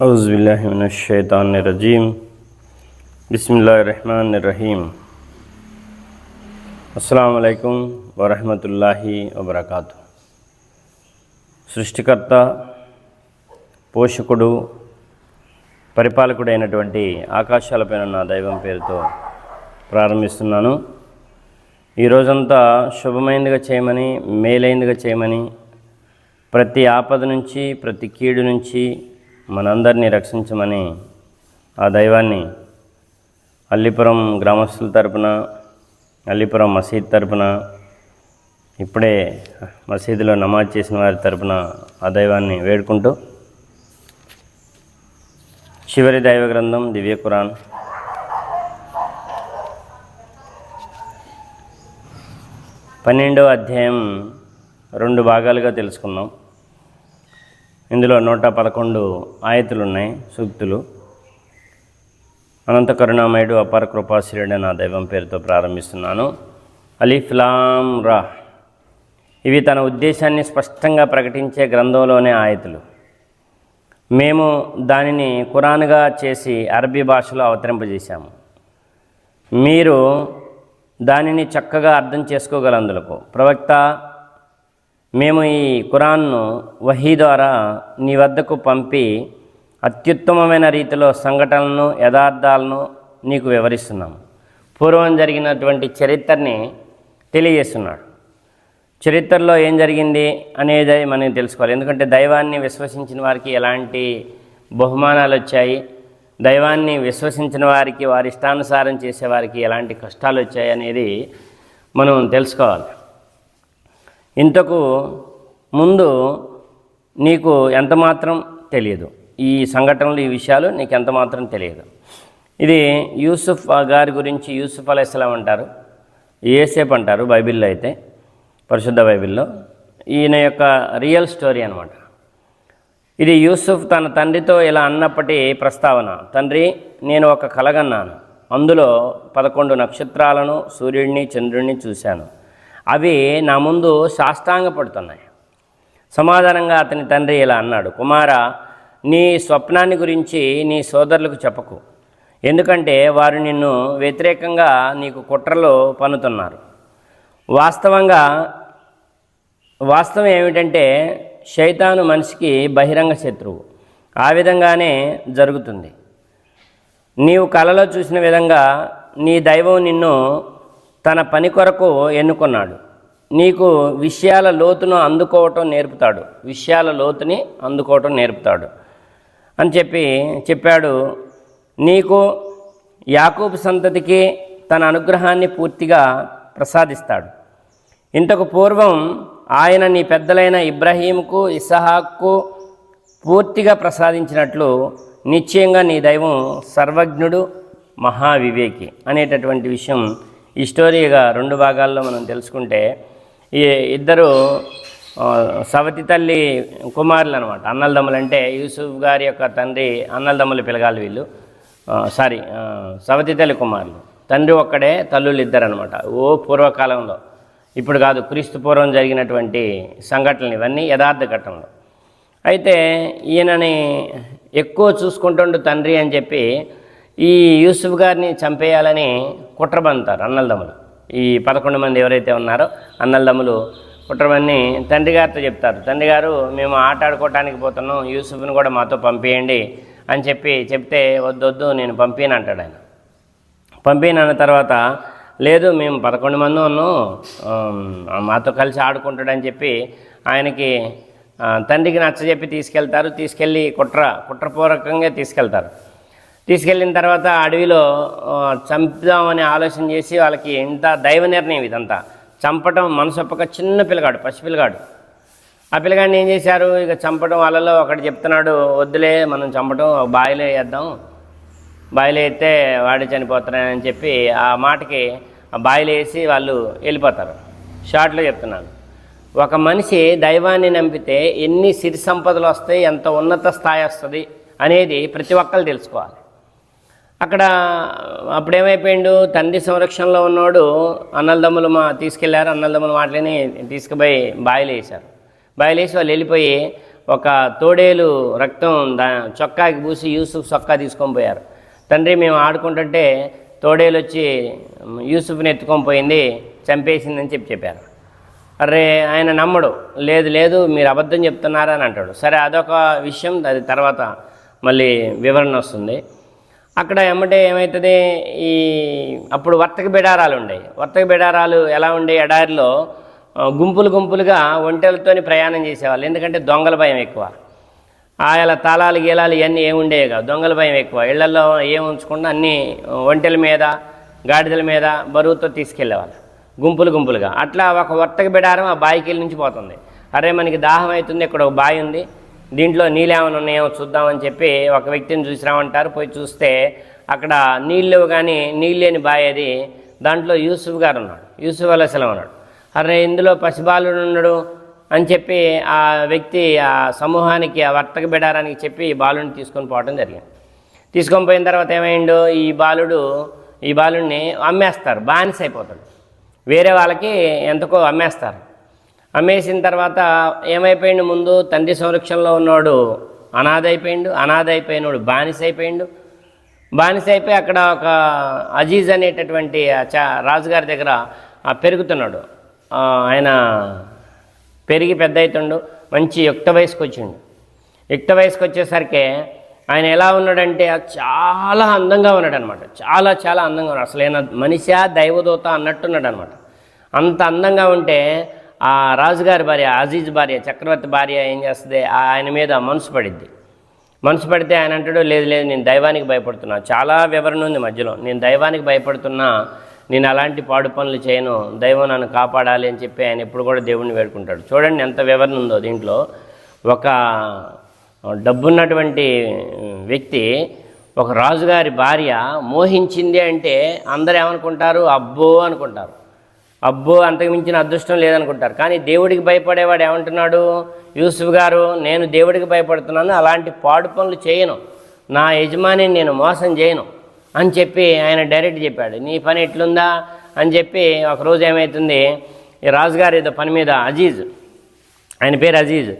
अज़बिल्लिनशैतानरजीम बसमीम अल्लाम वरहमल वबरक సృష్టికర్త పోషకుడు పరిపాలకుడైనటువంటి ఆకాశాలపైన నా దైవం పేరుతో ప్రారంభిస్తున్నాను. ఈ రోజంతా శుభమైనదిగా చేయమని మేలైందిగా చేయమని ప్రతి ఆపద నుంచి ప్రతి కీడు నుంచి మనందరినీ రక్షించమని ఆ దైవాన్ని అల్లిపురం గ్రామస్తుల తరపున అల్లిపురం మసీద్ తరపున ఇప్పుడే మసీదులో నమాజ్ చేసిన వారి తరపున ఆ దైవాన్ని వేడుకుంటూ చివరి దైవ గ్రంథం దివ్య ఖురాన్. పన్నెండవ అధ్యాయం రెండు భాగాలుగా తెలుసుకున్నాం ఇందులో నూట పదకొండు ఆయతులు ఉన్నాయి సూక్తులు. అనంత కరుణామయుడు అపార కృపాశ్రీయుడు నా దైవం పేరుతో ప్రారంభిస్తున్నాను. అలీఫ్లాం రా. ఇవి తన ఉద్దేశాన్ని స్పష్టంగా ప్రకటించే గ్రంథంలోనే ఆయతులు. మేము దానిని ఖురాన్గా చేసి అరబీ భాషలో అవతరింపజేశాము. మీరు దానిని చక్కగా అర్థం చేసుకోగలందులకు ప్రవక్త మేము ఈ ఖురాన్ను వహీ ద్వారా నీ వద్దకు పంపి అత్యుత్తమమైన రీతిలో సంఘటనలను యథార్థాలను నీకు వివరిస్తున్నాము. పూర్వం జరిగినటువంటి చరిత్రని తెలియజేస్తున్నాడు. చరిత్రలో ఏం జరిగింది అనేది మనం తెలుసుకోవాలి. ఎందుకంటే దైవాన్ని విశ్వసించిన వారికి ఎలాంటి బహుమానాలు వచ్చాయి దైవాన్ని విశ్వసించిన వారికి వారి ఇష్టానుసారం చేసేవారికి ఎలాంటి కష్టాలు వచ్చాయి అనేది మనం తెలుసుకోవాలి. ఇంతకు ముందు నీకు ఎంత మాత్రం తెలియదు. ఈ సంఘటనలు ఈ విషయాలు నీకు ఎంత మాత్రం తెలియదు. ఇది యూసుఫ్ గారి గురించి యూసుఫ్ అలైస్లాం అంటారు. ఏసేపు అంటారు బైబిల్లో అయితే పరిశుద్ధ బైబిల్లో. ఈయన యొక్క రియల్ స్టోరీ అనమాట ఇది యూసుఫ్ తన తండ్రితో ఇలా అన్నప్పటి ప్రస్తావన. తండ్రి నేను ఒక కలగన్నాను. అందులో పదకొండు నక్షత్రాలను సూర్యుడిని చంద్రుడిని చూశాను. అవి నా ముందు సాష్టాంగపడుతున్నాయి. సమాధానంగా అతని తండ్రి ఇలా అన్నాడు కుమార నీ స్వప్నాన్ని గురించి నీ సోదరులకు చెప్పకు. ఎందుకంటే వారు నిన్ను వ్యతిరేకంగా నీకు కుట్రలో పన్నుతున్నారు. వాస్తవంగా వాస్తవం ఏమిటంటే శైతాను మనిషికి బహిరంగ శత్రువు. ఆ విధంగానే జరుగుతుంది. నీవు కలలో చూసిన విధంగా నీ దైవం నిన్ను తన పని కొరకు ఎన్నుకున్నాడు. నీకు విషయాల లోతును అందుకోవటం నేర్పుతాడు. విషయాల లోతుని అందుకోవటం నేర్పుతాడు. అని చెప్పి చెప్పాడు. నీకు యాకూబు సంతతికి తన అనుగ్రహాన్ని పూర్తిగా ప్రసాదిస్తాడు. ఇంతకు పూర్వం ఆయన నీ పెద్దలైన ఇబ్రహీంకు ఇసహాక్కు పూర్తిగా ప్రసాదించినట్లు నిశ్చయంగా నీ దైవం సర్వజ్ఞుడు మహావివేకి అనేటటువంటి విషయం ఈ స్టోరీగా రెండు భాగాల్లో మనం తెలుసుకుంటే ఈ ఇద్దరు సవతి తల్లి కుమారులు అనమాట అన్నలదమ్ములు అంటే యూసుఫ్ గారి యొక్క తండ్రి అన్నలదమ్ములు పిలగాలి వీళ్ళు. సారీ సవతి తల్లి కుమారులు. తండ్రి ఒక్కడే తల్లులు ఇద్దరు అనమాట ఓ పూర్వకాలంలో. ఇప్పుడు కాదు క్రీస్తు పూర్వం జరిగినటువంటి సంఘటనలు ఇవన్నీ యథార్థ ఘటనలు అయితే ఈయనని ఎక్కువ చూసుకుంటుండు తండ్రి అని చెప్పి ఈ యూసుఫ్ గారిని చంపేయాలని కుట్రబంతారు అన్నలదమ్ములు. ఈ పదకొండు మంది ఎవరైతే ఉన్నారో అన్నలదమ్ములు కుట్రమని తండ్రి గారితో చెప్తారు. తండ్రి గారు మేము ఆట ఆడుకోవటానికి పోతున్నాం యూసుఫ్ని కూడా మాతో పంపేయండి అని చెప్పి చెప్తే వద్దొద్దు నేను పంపిన అంటాడు ఆయన. పంపిన తర్వాత లేదు మేము పదకొండు మంది ఉన్నాం మాతో కలిసి ఆడుకుంటాడని చెప్పి ఆయనకి తండ్రికి నచ్చజెప్పి తీసుకెళ్తారు. తీసుకెళ్ళి కుట్ర కుట్రపూర్వకంగా తీసుకెళ్తారు. తీసుకెళ్ళిన తర్వాత అడవిలో చంపుదామని ఆలోచన చేసి వాళ్ళకి ఇంత దైవ నిర్ణయం ఇదంతా. చంపటం మనసొప్పక చిన్న పిల్లగాడు పసి పిల్లగాడు ఆ పిల్లగాడిని ఏం చేశారు? ఇక చంపడం వాళ్ళలో ఒకటి చెప్తున్నాడు వద్దులే మనం చంపడం బావిలో వేద్దాం. బావిలో వేస్తే వాడు చనిపోతారని చెప్పి ఆ మాటకి ఆ బావిలో వేసి వాళ్ళు వెళ్ళిపోతారు. షార్ట్లో చెప్తున్నాను. ఒక మనిషి దైవాన్ని నమ్మితే ఎన్ని సిరి సంపదలు వస్తాయి ఎంత ఉన్నత స్థాయి వస్తుంది అనేది ప్రతి ఒక్కరు తెలుసుకోవాలి. అక్కడ అప్పుడేమైపోయిండు? తండ్రి సంరక్షణలో ఉన్నోడు అన్నలదమ్ములు మా తీసుకెళ్ళారు. అన్నలదమ్ములు మాటలని తీసుకుపోయి బాయిలు వేశారు. బాయిలు వేసి వాళ్ళు వెళ్ళిపోయి ఒక తోడేలు రక్తం దా చొక్కాకి పూసి యూసుఫ్ చొక్కా తీసుకొని పోయారు. తండ్రి మేము ఆడుకుంటుంటే తోడేలు వచ్చి యూసుఫ్ని ఎత్తుకొని పోయింది చంపేసిందని చెప్పి చెప్పారు. అరే ఆయన నమ్మడు. లేదు లేదు మీరు అబద్ధం చెప్తున్నారని అంటాడు. సరే అదొక విషయం. అది తర్వాత మళ్ళీ వివరణ వస్తుంది. అక్కడ ఏమంటే ఏమవుతుంది ఈ అప్పుడు వర్తక బిడారాలు ఉండేవి వర్తక బిడారాలు ఎలా ఉండే ఎడారిలో గుంపులు గుంపులుగా ఒంటెలతోని ప్రయాణం చేసేవాళ్ళు. ఎందుకంటే దొంగల భయం ఎక్కువ. ఆయల తాళాలు గీలాలు ఇవన్నీ ఏమి ఉండేవి కావు. దొంగల భయం ఎక్కువ. ఇళ్ళలో ఏం ఉంచకుండా అన్నీ ఒంటెల మీద గాడిదల మీద బరువుతో తీసుకెళ్ళేవాళ్ళు. గుంపులు గుంపులుగా. అట్లా ఒక వర్తక బిడారం ఆ బాయికి నుంచి పోతుంది. అరే మనకి దాహం అవుతుంది. ఇక్కడ ఒక బావి ఉంది. దీంట్లో నీళ్ళు ఏమైనా ఉన్నాయేమో చూద్దామని చెప్పి ఒక వ్యక్తిని చూసిరామంటారు పోయి చూస్తే అక్కడ నీళ్ళు కానీ నీళ్ళు లేని బావి అది. దాంట్లో యూసుఫ్ గారు ఉన్నాడు. యూసుఫ్ అలసలం ఉన్నాడు. అరే ఇందులో పసిబాలుడు ఉన్నాడు అని చెప్పి ఆ వ్యక్తి ఆ సమూహానికి ఆ వర్తక బిడారానికి చెప్పి ఈ బాలుని తీసుకొని పోవడం జరిగింది. తీసుకొని పోయిన తర్వాత ఏమైండు ఈ బాలుడు ఈ బాలుడిని అమ్మేస్తారు. బానిస అయిపోతాడు వేరే వాళ్ళకి ఎంతకో అమ్మేస్తారు. అమ్మేసిన తర్వాత ఏమైపోయిండు ముందు? తండ్రి సంరక్షణలో ఉన్నాడు అనాథ అయిపోయిండు అనాథ అయిపోయినోడు బానిస అయిపోయిండు బానిస అయిపోయి అక్కడ ఒక అజీజ్ అనేటటువంటి రాజుగారి దగ్గర పెరుగుతున్నాడు. ఆయన పెరిగి పెద్ద అవుతుండు మంచి యుక్త వయసుకు వచ్చిండు యుక్త వయసుకు వచ్చేసరికి ఆయన ఎలా ఉన్నాడంటే చాలా అందంగా ఉన్నాడు అనమాట చాలా చాలా అందంగా ఉన్నాడు. అసలు ఆయన మనిషా దైవదూత అన్నట్టున్నాడు అనమాట అంత అందంగా ఉంటే ఆ రాజుగారి భార్య అజీజ్ భార్య చక్రవర్తి భార్య ఏం చేస్తుంది? ఆయన మీద మనసు పడిద్ది. మనసు పడితే ఆయన అంటాడు లేదు లేదు నేను దైవానికి భయపడుతున్నా. చాలా వివరణ ఉంది మధ్యలో. నేను దైవానికి భయపడుతున్నా నేను అలాంటి పాడు పనులు చేయను దైవం నన్ను కాపాడాలి అని చెప్పి ఆయన ఎప్పుడు కూడా దేవుణ్ణి వేడుకుంటాడు. చూడండి ఎంత వివరణ ఉందో దీంట్లో. ఒక డబ్బున్నటువంటి వ్యక్తి ఒక రాజుగారి భార్య మోహించింది అంటే అందరూ ఏమనుకుంటారు? అబ్బో అనుకుంటారు. అబ్బో అంతకు మించిన అదృష్టం లేదనుకుంటారు. కానీ దేవుడికి భయపడేవాడు ఏమంటున్నాడు? యూసుఫ్ గారు నేను దేవుడికి భయపడుతున్నాను అలాంటి పాడు పనులు చేయను. నా యజమాని నేను మోసం చేయను అని చెప్పి ఆయన డైరెక్ట్ చెప్పాడు. నీ పని ఎట్లుందా? అని చెప్పి ఒకరోజు ఏమవుతుంది ఈ రాజుగారు ఏదో పని మీద అజీజ్ ఆయన పేరు అజీజ్.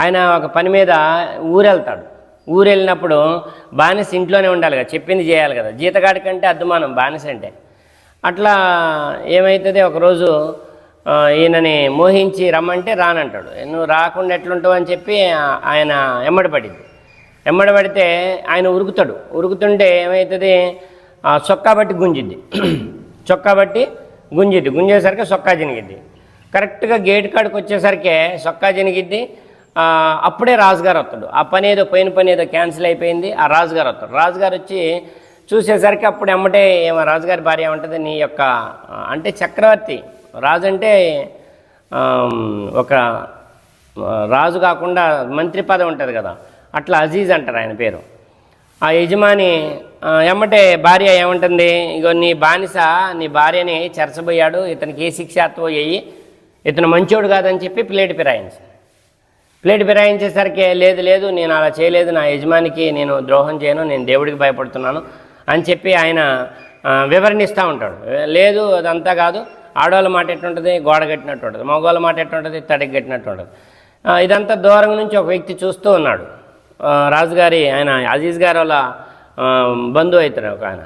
ఆయన ఒక పని మీద ఊరెళ్తాడు. ఊరు వెళ్ళినప్పుడు బానిస ఇంట్లోనే ఉండాలి కదా చెప్పింది చేయాలి కదా. జీతగాడి కంటే అద్దుమానం బానిస అంటే. అట్లా ఏమవుతుంది ఒకరోజు ఈయనని మోహించి రమ్మంటే రానంటాడు. నువ్వు రాకుండా ఎట్లుంటావు అని చెప్పి ఆయన ఎమ్మడి పడింది ఎమ్మడి పడితే ఆయన ఉరుకుతాడు. ఉరుకుతుంటే ఏమవుతుంది చొక్కా బట్టి గుంజిద్ది. చొక్కా బట్టి గుంజిద్ది. గుంజేసరికి చొక్కా జనిగిద్ది కరెక్ట్గా గేట్ కాడికి వచ్చేసరికి చొక్కా చినిగిద్ది. అప్పుడే రాజుగారు వస్తాడు. ఆ పని ఏదో పోయిన పని ఏదో క్యాన్సిల్ అయిపోయింది. ఆ రాజుగారు వస్తాడు. రాజుగారు వచ్చి చూసేసరికి అప్పుడు ఎమ్మటే ఏమో రాజుగారి భార్య ఉంటుంది నీ యొక్క అంటే చక్రవర్తి. రాజు అంటే ఒక రాజు కాకుండా మంత్రి పదవి ఉంటుంది కదా అట్లా అజీజ్ అంటారు ఆయన పేరు. ఆ యజమాని ఎమ్మటే భార్య ఏమంటుంది ఇగో నీ బానిస నీ భార్యని చెరచబోయాడు ఇతనికి ఏ శిక్షాత్వ అయ్యి ఇతను మంచోడు కాదని చెప్పి ప్లేట్ ఫిరాయించి ప్లేట్ ఫిరాయించేసరికి లేదు లేదు నేను అలా చేయలేదు నా యజమానికి నేను ద్రోహం చేయను నేను దేవుడికి భయపడుతున్నాను అని చెప్పి ఆయన వివరణిస్తూ ఉంటాడు. లేదు అదంతా కాదు. ఆడవాళ్ళ మాట ఎట్టుంటుంది గోడ కట్టినట్టు ఉంటుంది. మగవాళ్ళ మాట ఎట్టుంటుంది తడికి కట్టినట్టు ఉంటుంది. ఇదంతా దూరం నుంచి ఒక వ్యక్తి చూస్తూ ఉన్నాడు. రాజుగారి ఆయన అజీజ్ గారు వాళ్ళ బంధువు అవుతాడు ఒక ఆయన.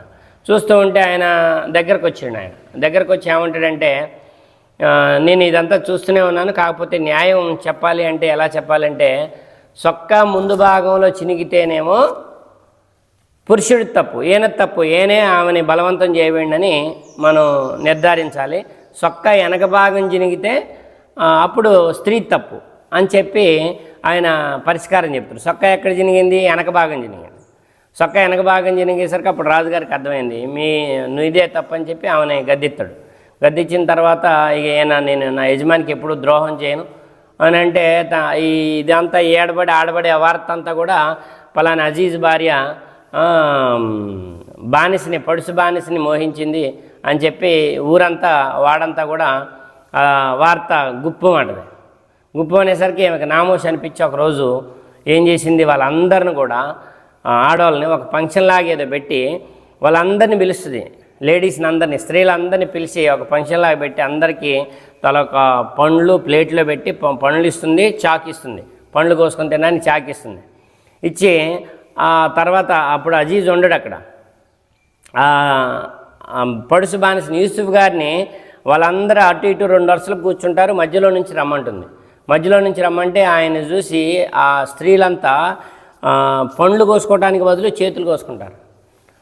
చూస్తూ ఉంటే ఆయన దగ్గరకు వచ్చాడు ఆయన. దగ్గరకు వచ్చి ఏమంటాడంటే నేను ఇదంతా చూస్తూనే ఉన్నాను. కాకపోతే న్యాయం చెప్పాలి అంటే ఎలా చెప్పాలంటే సొక్క ముందు భాగంలో చినిగితేనేమో పురుషుడి తప్పు ఈయన తప్పు ఈయనే ఆమెని బలవంతం చేయబడిందని మనం నిర్ధారించాలి. సొక్క వెనక భాగం చినిగితే అప్పుడు స్త్రీ తప్పు అని చెప్పి ఆయన పరిష్కారం చెప్తారు. సొక్క ఎక్కడ జరిగింది వెనక భాగం చినిగింది సొక్క వెనక భాగం చినిగేసరికి అప్పుడు రాజుగారికి అర్థమైంది మీ నువ్వు ఇదే తప్పని చెప్పి ఆమెను గద్దెత్తాడు గద్దించిన తర్వాత ఇక ఈయన నేను నా యజమానికి ఎప్పుడు ద్రోహం చేయను అని అంటే త- ఈ ఇదంతా ఏడబడి ఆడబడి ఆ వార్త అంతా కూడా పలానా అజీజ్ భార్య బానిసని పడుసు బానిసని మోహించింది అని చెప్పి ఊరంతా వాడంతా కూడా వార్త గుప్పు అంటది. గుప్పు అనేసరికి ఆమెకు నామోషి అనిపించి ఒకరోజు ఏం చేసింది? వాళ్ళందరిని కూడా ఆడవాళ్ళని ఒక ఫంక్షన్ లాగేదో పెట్టి వాళ్ళందరినీ పిలుస్తుంది. లేడీస్ని అందరినీ స్త్రీలందరినీ పిలిచి ఒక ఫంక్షన్ లాగా పెట్టి అందరికీ తల ఒక పండ్లు ప్లేట్లో పెట్టి పండ్లు ఇస్తుంది చాక్ ఇస్తుంది. పండ్లు కోసుకొని తినడానికి చాకిస్తుంది ఇచ్చి ఆ తర్వాత అప్పుడు అజీజ్ ఉండడు అక్కడ. పడుసు బానిసిన యూసుఫ్ గారిని వాళ్ళందరూ అటు ఇటు రెండు వరుసలు కూర్చుంటారు మధ్యలో నుంచి రమ్మంటుంది. మధ్యలో నుంచి రమ్మంటే ఆయన చూసి ఆ స్త్రీలంతా పండ్లు కోసుకోవడానికి బదులు చేతులు కోసుకుంటారు.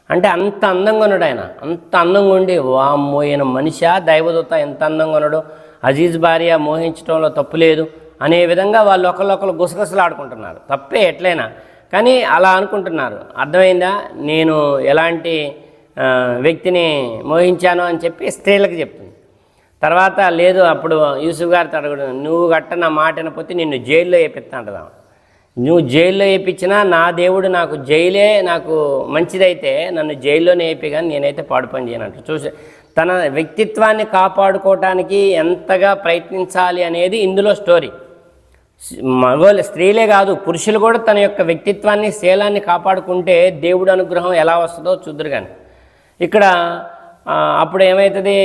అంటే అంత అందంగా ఉన్నాడు ఆయన. అంత అందంగా ఉండి వామ్మో ఈయన మనిషా? దైవదూత ఎంత అందంగా ఉన్నాడు? అజీజ్ భార్య మోహించడంలో తప్పు లేదు. అనే విధంగా వాళ్ళు ఒకళ్ళొకళ్ళు గుసగుసలు ఆడుకుంటున్నారు తప్పే ఎట్లయినా. కానీ అలా అనుకుంటున్నారు. అర్థమైందా? నేను ఎలాంటి వ్యక్తిని మోహించాను అని చెప్పి స్త్రీలకు చెప్తుంది తర్వాత లేదు అప్పుడు యూసుఫ్ గారు తడగడు నువ్వు గట్ట నా మాట నిన్ను జైల్లో వేపిస్తా నువ్వు జైల్లో వేయించినా నా దేవుడు నాకు జైలే నాకు మంచిదైతే నన్ను జైల్లోనే వేపి కానీ నేనైతే పాడు పని చేయనంట చూసి తన వ్యక్తిత్వాన్ని కాపాడుకోవటానికి ఎంతగా ప్రయత్నించాలి అనేది ఇందులో స్టోరీ మగోళ్ళు స్త్రీలే కాదు పురుషులు కూడా తన యొక్క వ్యక్తిత్వాన్ని శీలాన్ని కాపాడుకుంటే దేవుడు అనుగ్రహం ఎలా వస్తుందో చూద్దరు కానీ. ఇక్కడ అప్పుడు ఏమవుతుంది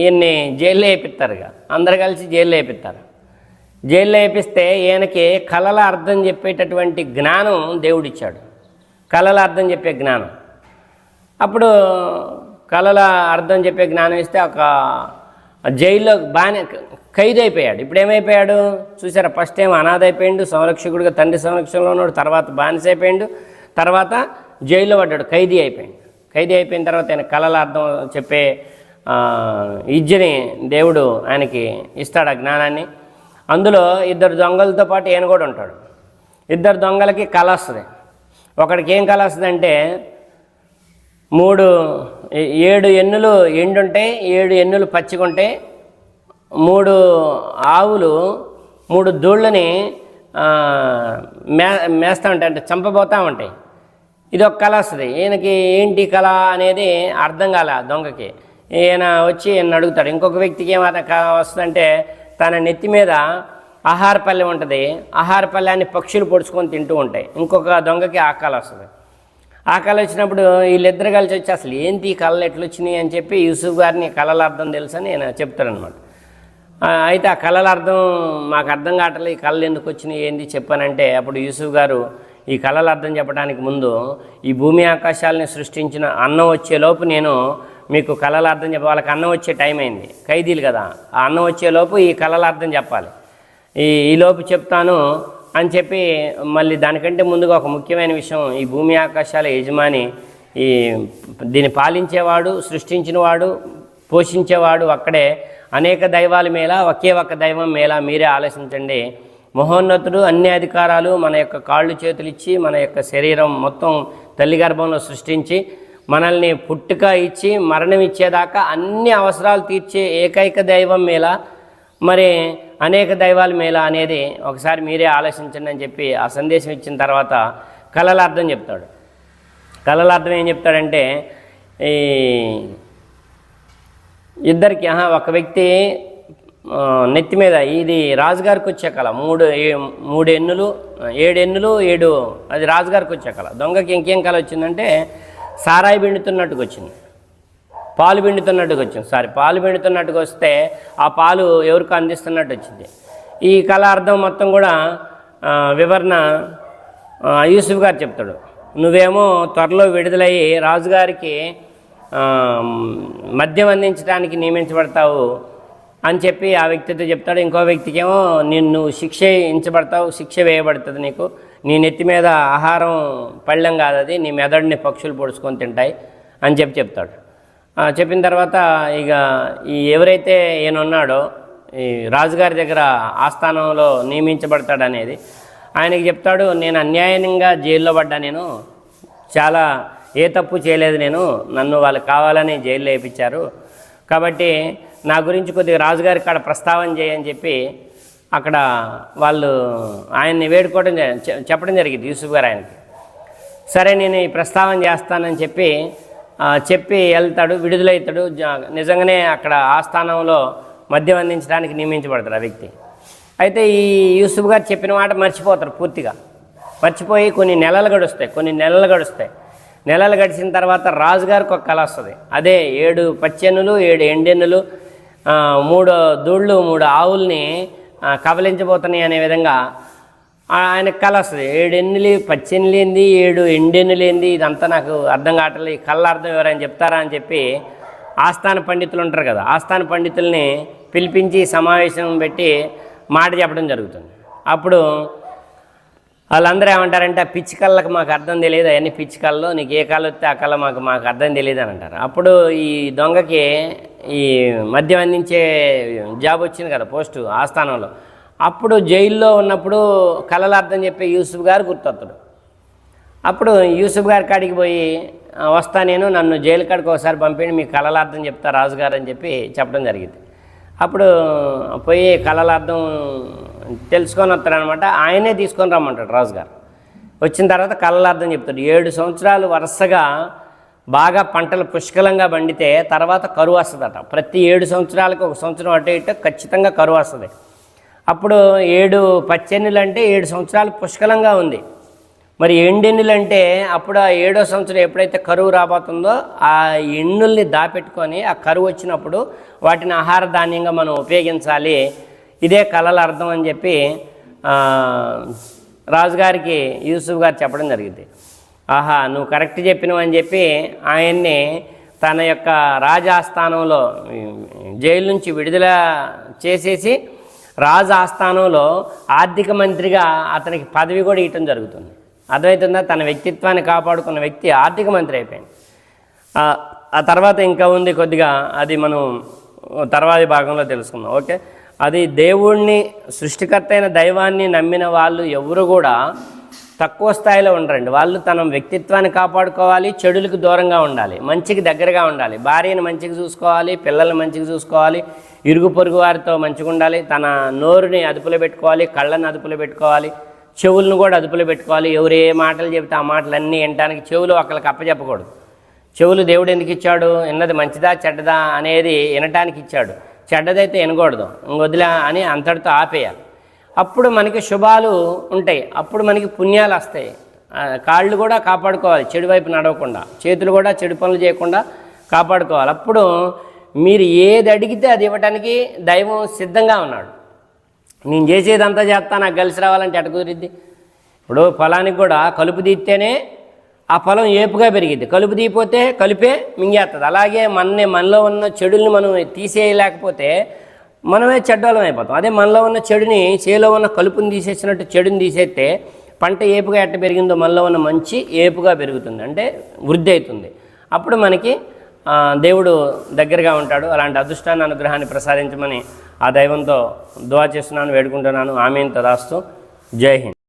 ఈయన్ని జైల్లో వేపిస్తారు ఇక. అందరు కలిసి జైల్లో వేపిస్తారు జైల్లో వేపిస్తే ఈయనకి కళల అర్థం చెప్పేటటువంటి జ్ఞానం దేవుడిచ్చాడు. కళల అర్థం చెప్పే జ్ఞానం. అప్పుడు కళల అర్థం చెప్పే జ్ఞానం ఇస్తే ఒక జైల్లో బాగానే ఖైదు అయిపోయాడు ఇప్పుడు ఏమైపోయాడు చూసారా ఫస్ట్ ఏమో అనాథ అయిపోయిండు సంరక్షకుడిగా తండ్రి సంరక్షణలో ఉన్నాడు తర్వాత బానిస అయిపోయిండు తర్వాత జైల్లో పడ్డాడు ఖైదీ అయిపోయింది ఖైదీ అయిపోయిన తర్వాత ఆయన కళల అర్థం చెప్పే ఇజ్జని దేవుడు ఆయనకి ఇస్తాడు ఆ జ్ఞానాన్ని. అందులో ఇద్దరు దొంగలతో పాటు ఈయన కూడా ఉంటాడు. ఇద్దరు దొంగలకి కళ వస్తుంది. ఒకడికి ఏం కళ వస్తుందంటే మూడు ఏడు ఎన్నులు ఎండుంటాయి ఏడు ఎన్నులు పచ్చిగుంటాయి మూడు ఆవులు మూడు దూళ్ళని మే మేస్తూ ఉంటాయి అంటే చంపబోతూ ఉంటాయి ఇది ఒక కళ వస్తుంది. ఈయనకి ఏంటి కళ అనేది అర్థం కాల దొంగకి. ఈయన వచ్చి ఈయన అడుగుతాడు. ఇంకొక వ్యక్తికి ఏమైనా కళ వస్తుందంటే తన నెత్తి మీద ఆహార పల్లె ఉంటుంది. ఆహార పల్లెన్ని పక్షులు పొడుచుకొని తింటూ ఉంటాయి. ఇంకొక దొంగకి ఆ కళ వస్తుంది. ఆ కళ వచ్చినప్పుడు వీళ్ళిద్దరు కలిసి వచ్చి అసలు ఏంటి ఈ కళలు ఎట్లా వచ్చినాయి అని చెప్పి యూసుఫ్ గారిని కళల అర్థం తెలుసని నేను చెప్తారనమాట అయితే ఆ కళల అర్థం మాకు అర్థం కావట్లేదు ఈ కళలు ఎందుకు వచ్చినాయి ఏంది చెప్పానంటే అప్పుడు యూసుఫ్ గారు ఈ కళల అర్థం చెప్పడానికి ముందు ఈ భూమి ఆకాశాలని సృష్టించిన అన్నం వచ్చేలోపు నేను మీకు కళల అర్థం చెప్ప వాళ్ళకి అన్నం వచ్చే టైం అయింది ఖైదీలు కదా ఆ అన్నం వచ్చేలోపు ఈ కళల అర్థం చెప్పాలి. ఈ ఈలోపు చెప్తాను అని చెప్పి మళ్ళీ దానికంటే ముందుగా ఒక ముఖ్యమైన విషయం ఈ భూమి ఆకాశాల యజమాని ఈ దీన్ని పాలించేవాడు సృష్టించినవాడు పోషించేవాడు అక్కడే అనేక దైవాల మేళ ఒకే ఒక్క దైవం మేళ మీరే ఆలోచించండి. మహోన్నతుడు అన్ని అధికారాలు మన యొక్క కాళ్ళు చేతులు ఇచ్చి మన యొక్క శరీరం మొత్తం తల్లి గర్భంలో సృష్టించి మనల్ని పుట్టుక ఇచ్చి మరణం ఇచ్చేదాకా అన్ని అవసరాలు తీర్చే ఏకైక దైవం మేళ. మరి అనేక దైవాల మేళ అనేది ఒకసారి మీరే ఆలోచించండి అని చెప్పి ఆ సందేశం ఇచ్చిన తర్వాత కళల అర్థం చెప్తాడు. కళల అర్థం ఏం చెప్తాడంటే ఈ ఇద్దరికి ఆహా, ఒక వ్యక్తి నెత్తి మీద ఇది రాజుగారికి వచ్చే కళ. మూడు ఏ- మూడు ఎన్నులు ఏడు ఎన్నులు ఏడు అది రాజుగారికి వచ్చే కళ. దొంగకి ఇంకేం కళ వచ్చిందంటే సారాయి పిండుతున్నట్టుగా వచ్చింది. పాలు పిండుతున్నట్టుగా వచ్చింది. సారీ పాలు పిండుతున్నట్టుగా వస్తే ఆ పాలు ఎవరికి అందిస్తున్నట్టు వచ్చింది. ఈ కళ అర్థం మొత్తం కూడా వివరణ యూసుఫ్ గారు చెప్తాడు. నువ్వేమో త్వరలో విడుదలయ్యి రాజుగారికి మద్యం అందించడానికి నియమించబడతావు అని చెప్పి ఆ వ్యక్తితో చెప్తాడు. ఇంకో వ్యక్తికేమో నిన్ను శిక్ష ఇంచబడతావు శిక్ష వేయబడుతుంది నీకు. నీ నెత్తి మీద ఆహారం పళ్ళెం కాదు అది. నీ మెదడుని పక్షులు పొడుచుకొని తింటాయి అని చెప్పి చెప్తాడు. చెప్పిన తర్వాత ఇక ఈ ఎవరైతే ఈయన ఉన్నాడో ఈ రాజుగారి దగ్గర ఆస్థానంలో నియమించబడతాడనేది ఆయనకి చెప్తాడు నేను అన్యాయంగా జైల్లో పడ్డా నేను చాలా ఏ తప్పు చేయలేదు నేను నన్ను వాళ్ళు కావాలని జైల్లో వేయించారు కాబట్టి నా గురించి కొద్దిగా రాజుగారి కాడ ప్రస్తావన చేయని చెప్పి అక్కడ వాళ్ళు ఆయన్ని వేడుకోవడం చెప్పడం జరిగింది యూసుఫ్ గారు ఆయనకి. సరే నేను ఈ ప్రస్తావన చేస్తానని చెప్పి చెప్పి వెళ్తాడు విడుదలవుతాడు జ- నిజంగానే అక్కడ ఆస్థానంలో మద్యం అందించడానికి నియమించబడతాడు ఆ వ్యక్తి. అయితే ఈ యూసుఫ్ గారు చెప్పిన మాట మర్చిపోతారు పూర్తిగా. మర్చిపోయి కొన్ని నెలలు గడుస్తాయి కొన్ని నెలలు గడుస్తాయి. నెలలు గడిచిన తర్వాత రాజుగారికి ఒక కళ వస్తుంది. అదే ఏడు పచ్చెన్నులు ఏడు ఎండెన్నులు మూడు దూళ్ళు మూడు ఆవుల్ని కబలించబోతున్నాయి అనే విధంగా ఆయనకు కళ వస్తుంది ఏడు ఎన్నులు పచ్చెన్నులు ఏడు ఎండెన్నులేంది ఇదంతా నాకు అర్థం కావట్లేదు. ఈ కళ్ళ అర్థం ఎవరైనా చెప్తారా అని చెప్పి ఆస్థాన పండితులు ఉంటారు కదా ఆస్థాన పండితుల్ని పిలిపించి సమావేశం పెట్టి మాట చెప్పడం జరుగుతుంది. అప్పుడు వాళ్ళందరూ ఏమంటారంటే ఆ పిచ్చి మాకు అర్థం తెలియదు అవన్నీ పిచ్చి కళ్ళు నీకు ఏ కళ్ళు వస్తే ఆ కళ మాకు మాకు అర్థం తెలియదు అని అంటారు. అప్పుడు ఈ దొంగకి ఈ మద్యం అందించే జాబ్ వచ్చింది కదా పోస్టు ఆస్థానంలో. అప్పుడు జైల్లో ఉన్నప్పుడు కళల అర్థం చెప్పే యూసుఫ్ గారు గుర్తొస్తాడు అప్పుడు యూసుఫ్ గారి కాడికి పోయి వస్తా నేను నన్ను జైలు కాడికి ఒకసారి పంపిండి మీ కళలార్థం చెప్తా రాజుగారు అని చెప్పి చెప్పడం జరిగింది. అప్పుడు పోయి కళల అర్థం తెలుసుకొని వస్తాడనమాట. ఆయనే తీసుకొని రమ్మంటాడు రాజుగారు. వచ్చిన తర్వాత కళలార్థం చెప్తాడు. ఏడు సంవత్సరాలు వరుసగా బాగా పంటలు పుష్కలంగా పండితే తర్వాత కరువు వస్తుందట. ప్రతి ఏడు సంవత్సరాలకు ఒక సంవత్సరం అటు ఇటు ఖచ్చితంగా కరువు వస్తుంది. అప్పుడు ఏడు పచ్చెన్నులు అంటే ఏడు సంవత్సరాలు పుష్కలంగా ఉంది. మరి ఎండెన్నులు అంటే అప్పుడు ఆ ఏడో సంవత్సరం ఎప్పుడైతే కరువు రాబోతుందో ఆ ఎన్నుల్ని దాపెట్టుకొని ఆ కరువు వచ్చినప్పుడు వాటిని ఆహార ధాన్యంగా మనం ఉపయోగించాలి. ఇదే కళల అర్థం అని చెప్పి రాజుగారికి యూసుఫ్ గారు చెప్పడం జరిగింది. ఆహా నువ్వు కరెక్ట్ చెప్పినవు అని చెప్పి ఆయన్ని తన యొక్క రాజాస్థానంలో జైలు నుంచి విడుదల చేసేసి రాజు ఆస్థానంలో ఆర్థిక మంత్రిగా అతనికి పదవి కూడా ఇవ్వటం జరుగుతుంది. అర్థమవుతుందా? తన వ్యక్తిత్వాన్ని కాపాడుకున్న వ్యక్తి ఆర్థిక మంత్రి అయిపోయింది. ఆ తర్వాత ఇంకా ఉంది కొద్దిగా అది మనం తర్వాతి భాగంలో తెలుసుకుందాం. ఓకే? అది దేవుణ్ణి సృష్టికర్త అయిన దైవాన్ని నమ్మిన వాళ్ళు ఎవరు కూడా తక్కువ స్థాయిలో ఉండరండి. వాళ్ళు తన వ్యక్తిత్వాన్ని కాపాడుకోవాలి చెడులకు దూరంగా ఉండాలి మంచికి దగ్గరగా ఉండాలి. భార్యను మంచిగా చూసుకోవాలి పిల్లల్ని మంచిగా చూసుకోవాలి ఇరుగు పొరుగు వారితో మంచిగా ఉండాలి తన నోరుని అదుపులో పెట్టుకోవాలి కళ్ళని అదుపులో పెట్టుకోవాలి చెవులను కూడా అదుపులో పెట్టుకోవాలి. ఎవరు ఏ మాటలు చెబితే ఆ మాటలన్నీ వినడానికి చెవులు ఒకళ్ళకి అప్పచెప్పకూడదు చెవులు దేవుడు ఎందుకు ఇచ్చాడు? విన్నది మంచిదా చెడ్డదా అనేది వినటానికి ఇచ్చాడు. చెడ్డదైతే వినకూడదు. వదిలే అని అంతటితో ఆపేయాలి. అప్పుడు మనకి శుభాలు ఉంటాయి. అప్పుడు మనకి పుణ్యాలు వస్తాయి. కాళ్ళు కూడా కాపాడుకోవాలి. చెడు వైపు నడవకుండా. చేతులు కూడా చెడు పనులు చేయకుండా కాపాడుకోవాలి. అప్పుడు మీరు ఏది అడిగితే అది ఇవ్వటానికి దైవం సిద్ధంగా ఉన్నాడు. నేను చేసేదంతా చేస్తా నాకు కలిసి రావాలంటే ఎట కుదిరిద్ది? ఇప్పుడు పొలానికి కూడా కలుపు తీస్తేనే ఆ పొలం ఏపుగా పెరిగిద్ది. కలుపు తీయపోతే కలిపే మింగేస్తుంది అలాగే మనని మనలో ఉన్న చెడుల్ని మనం తీసేయలేకపోతే మనమే చెడ్డోళం అయిపోతాం. అదే మనలో ఉన్న చెడుని చేలో ఉన్న కలుపుని తీసేసినట్టు చెడుని తీసేస్తే పంట ఏపుగా ఎట్ట పెరిగిందో మనలో ఉన్న మంచి ఏపుగా పెరుగుతుంది. అంటే వృద్ధి అవుతుంది. అప్పుడు మనకి దేవుడు దగ్గరగా ఉంటాడు. అలాంటి అదృష్టాన్ని అనుగ్రహాన్ని ప్రసాదించమని ఆ దైవంతో దువా చేస్తున్నాను వేడుకుంటున్నాను. ఆమెను. తదాస్తూ. జై హింద్.